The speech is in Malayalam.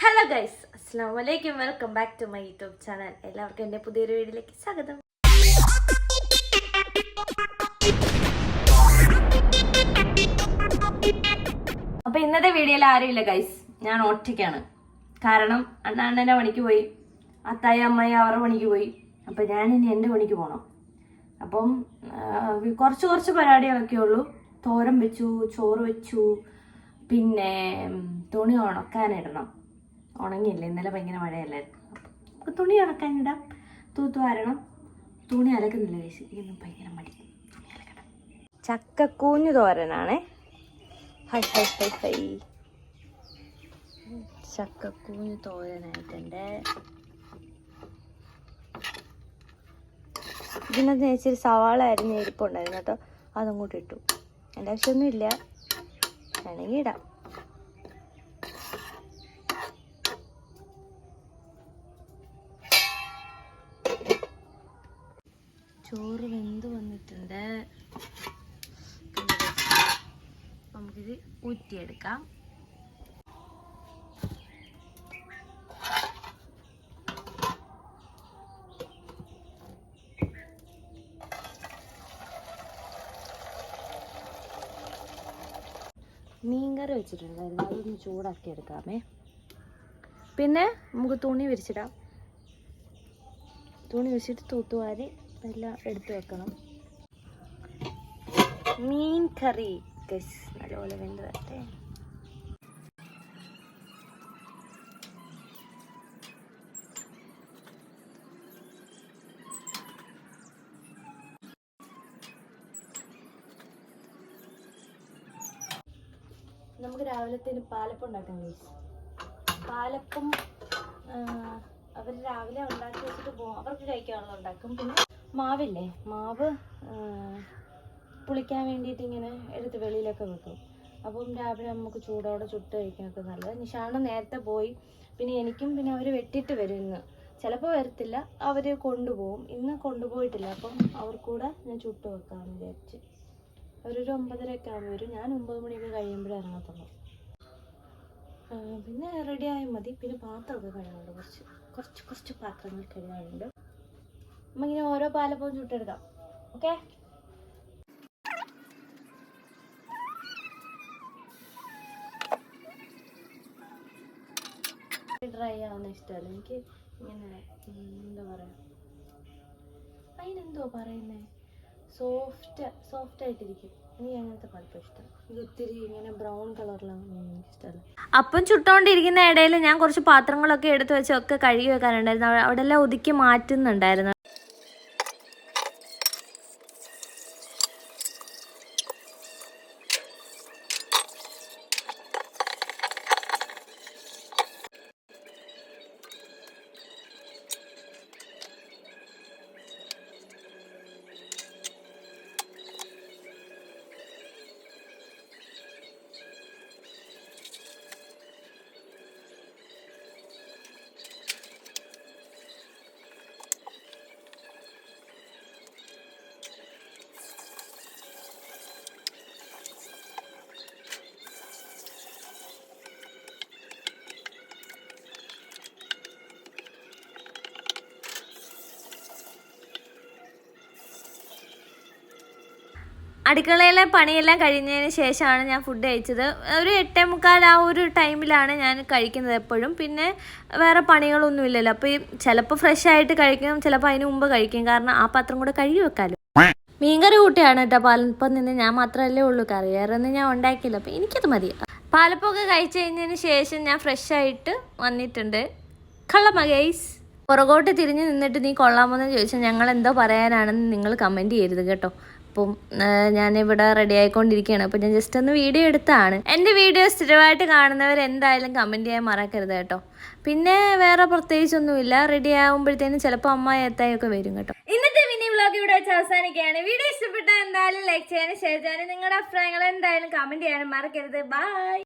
ഹലോ ഗൈസ് അസ്സാം വലൈക്കും welcome back to my YouTube channel എല്ലാവർക്കും എന്റെ പുതിയൊരു വീഡിയോയിലേക്ക് സ്വാഗതം. അപ്പൊ ഇന്നത്തെ വീഡിയോയിൽ ആരുമില്ല ഗൈസ് ഞാൻ ഒറ്റയ്ക്കാണ്. കാരണം അണ്ണാണ്ണന്റെ പണിക്ക് പോയി. അത്തായി അമ്മായി അവരുടെ പണിക്ക് പോയി. അപ്പൊ ഞാൻ ഇനി എന്റെ പണിക്ക് പോണം. അപ്പം കുറച്ച് കുറച്ച് പരിപാടികളൊക്കെ ഉള്ളൂ. തോരം വെച്ചു ചോറ് വെച്ചു. പിന്നെ തുണി ഉണക്കാനിടണം. ഉണങ്ങിയില്ല? ഇന്നലെ ഭയങ്കര അപ്പം നമുക്ക് തുണി ഉണക്കാനിടാം തൂത്തു വാരണം. തുണി അലക്കുന്നില്ല ചേച്ചി? ഇന്ന് ഭയങ്കര മടി. ചക്കക്കൂഞ്ഞു തോരനാണേ. Hi hi hi hi. ചക്കക്കൂഞ്ഞു തോരനായിട്ടുണ്ട്. ഇതിനകത്ത് ഇച്ചിരി സവാള അരിഞ്ഞ ഇരിപ്പുണ്ടായിരുന്നു കേട്ടോ. അതും കൂട്ടി ഇട്ടു. എന്റെ ആവശ്യമൊന്നുമില്ല. വേണമെങ്കിൽ ഇടാം. ചോറ് വെന്ത് വന്നിട്ടുണ്ട്. നമുക്കിത് ഊറ്റിയെടുക്കാം. മീൻകറി എല്ലാവരും ഒന്ന് ചൂടാക്കി എടുക്കാമേ. പിന്നെ നമുക്ക് തുണി വിരിച്ചിടാം. തുണി വിരിച്ചിട്ട് തൂത്തുവാരി എല്ലാം എടുത്തു വെക്കണം. മീൻ കറി ഗസ് നല്ലപോലെ വെന്ത് വരട്ടെ. നമുക്ക് രാവിലത്തേന് പാലപ്പം ഉണ്ടാക്കാം ഗൈസ് പാലപ്പം അവർ രാവിലെ ഉണ്ടാക്കി വെച്ചിട്ട് പോകും അവർക്ക് കഴിക്കാനുള്ള ഉണ്ടാക്കും. പിന്നെ മാവില്ലേ? മാവ് പുളിക്കാൻ വേണ്ടിയിട്ട് ഇങ്ങനെ എടുത്ത് വെളിയിലൊക്കെ വെക്കും. അപ്പം രാവിലെ നമുക്ക് ചൂടോടെ ചുട്ട് കഴിക്കാനൊക്കെ നല്ലത്. നിഷാണ് നേരത്തെ പോയി. പിന്നെ എനിക്കും പിന്നെ അവർ വെട്ടിട്ട് വരും ഇന്ന്. ചിലപ്പോൾ വരത്തില്ല. അവർ കൊണ്ടുപോകും. ഇന്ന് കൊണ്ടുപോയിട്ടില്ല. അപ്പം അവർക്കൂടെ ഞാൻ ചുട്ട് വെക്കാമെന്ന് വിചാരിച്ച്. അവരൊരു ഒമ്പതരയൊക്കെ ആകുമ്പോൾ വരും. ഞാൻ ഒമ്പത് മണിയൊക്കെ കഴിയുമ്പോഴേ ഇറങ്ങത്തുള്ളൂ. പിന്നെ റെഡി ആയാൽ മതി. പിന്നെ പാത്രമൊക്കെ കഴുകാനുണ്ട് കുറച്ച്. കുറച്ച് കുറച്ച് പാത്രങ്ങൾ കഴുകാനുണ്ട്. നമ്മ ഇങ്ങനെ ഓരോ പാലപ്പവും ചുട്ടെടുക്കാം. ഓക്കെ ഡ്രൈ ആവുന്ന ഇഷ്ടമല്ല എനിക്ക് ഇങ്ങനെ എന്താ പറയാ അതിനെന്തോ പറയുന്നേ? സോഫ്റ്റ് സോഫ്റ്റ് ആയിട്ടിരിക്കും. അപ്പം ചുട്ടോണ്ടിരിക്കുന്ന ഇടയിൽ ഞാൻ കുറച്ച് പാത്രങ്ങളൊക്കെ എടുത്തു വെച്ചൊക്കെ കഴുകി വെക്കാനുണ്ടായിരുന്നു. അവിടെ എല്ലാം ഒതുക്കി മാറ്റുന്നുണ്ടായിരുന്നു. അടുക്കളയിലെ പണിയെല്ലാം കഴിഞ്ഞതിന് ശേഷമാണ് ഞാൻ ഫുഡ് കഴിച്ചത്. ഒരു എട്ടേ മുക്കാൽ ആ ഒരു ടൈമിലാണ് ഞാൻ കഴിക്കുന്നത് എപ്പോഴും. പിന്നെ വേറെ പണികളൊന്നും ഇല്ലല്ലോ. അപ്പോൾ ഈ ചിലപ്പോൾ ഫ്രഷ് ആയിട്ട് കഴിക്കും ചിലപ്പോൾ അതിന് മുമ്പ് കഴിക്കും. കാരണം ആ പാത്രം കൂടെ കഴുകി വെക്കാമല്ലോ മീൻകറി കൂട്ടിയാണ് കേട്ടോ പാലപ്പം നിന്ന് ഞാൻ മാത്രമല്ലേ ഉള്ളൂ. കറി വേറെ ഒന്നും ഞാൻ ഉണ്ടാക്കിയില്ല. അപ്പോൾ എനിക്കത് മതി. പാലപ്പൊക്കെ കഴിച്ചു കഴിഞ്ഞതിന് ശേഷം ഞാൻ ഫ്രഷ് ആയിട്ട് വന്നിട്ടുണ്ട്. കള്ളമ ഗൈസ് പുറകോട്ട് തിരിഞ്ഞ് നിന്നിട്ട് നീ കൊള്ളാമോ എന്ന് ചോദിച്ചാൽ ഞങ്ങൾ എന്തോ പറയാനാണെന്ന് നിങ്ങൾ കമന്റ് ചെയ്യരുത് കേട്ടോ. അപ്പം ഞാനിവിടെ റെഡി ആയിക്കൊണ്ടിരിക്കുകയാണ്. അപ്പോൾ ഞാൻ ജസ്റ്റ് ഒന്ന് വീഡിയോ എടുത്താണ്. എന്റെ വീഡിയോ സ്ഥിരമായിട്ട് കാണുന്നവർ എന്തായാലും കമന്റ് ചെയ്യാൻ മറക്കരുത് കേട്ടോ. പിന്നെ വേറെ പ്രത്യേകിച്ചൊന്നുമില്ല. റെഡി ആകുമ്പോഴത്തേനും ചിലപ്പോൾ അമ്മായി എത്തായൊക്കെ വരും കേട്ടോ. ഇന്നത്തെ മിനി വ്ലോഗ് ഇവിടെ വെച്ച് അവസാനിക്കുകയാണ്. വീഡിയോ ഇഷ്ടപ്പെട്ട എന്തായാലും ലൈക്ക് ചെയ്യാനും ഷെയർ ചെയ്യാനും നിങ്ങളുടെ അഭിപ്രായങ്ങൾ എന്തായാലും കമന്റ് ചെയ്യാനും മറക്കരുത്. ബൈ